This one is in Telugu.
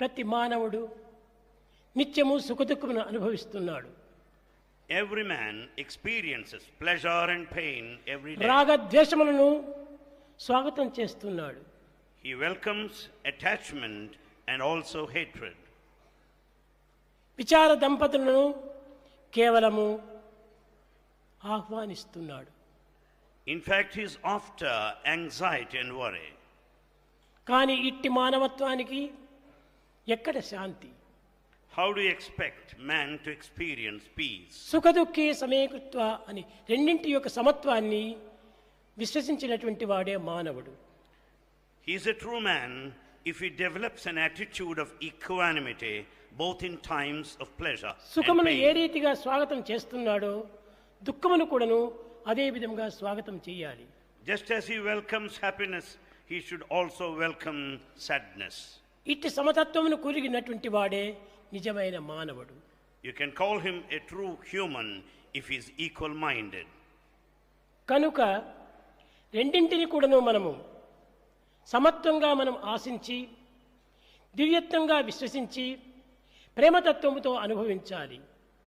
ప్రతి మానవుడు నిత్యము సుఖదుఖమును అనుభవిస్తున్నాడు. Every man experiences pleasure and pain every రాగ ద్వేషములను స్వాగతం చేస్తున్నాడు. He welcomes attachment and also hatred విచార దంపతులను కేవలము ఆహ్వానిస్తున్నాడు. In fact he's after anxiety and worry కానీ ఇట్టి మానవత్వానికి ఎక్కడ శాంతి? How do expect man to experience peace సుఖ దుఃఖే సమయకృత్వ అని రెండింటి యొక్క సమత్వాన్ని విశ్వసించినటువంటి వాడే మానవుడు. He's a true man if he develops an attitude of equanimity both in times of pleasure సుఖమును ఏ రీతిగా స్వాగతం చేస్తున్నాడో దుఃఖమును కూడాను అదే విధంగా స్వాగతం చేయాలి. Just as he welcomes happiness he should also welcome sadness ఇట్టి సమతత్వమును కూలిగినటువంటి వాడే నిజమైన మానవుడు can call him a true human if he is equal minded. కనుక రెండింటిని కూడాను మనము సమత్వంగా మనం ఆశించి దివ్యత్వంగా విశ్వసించి ప్రేమతత్వముతో అనుభవించాలి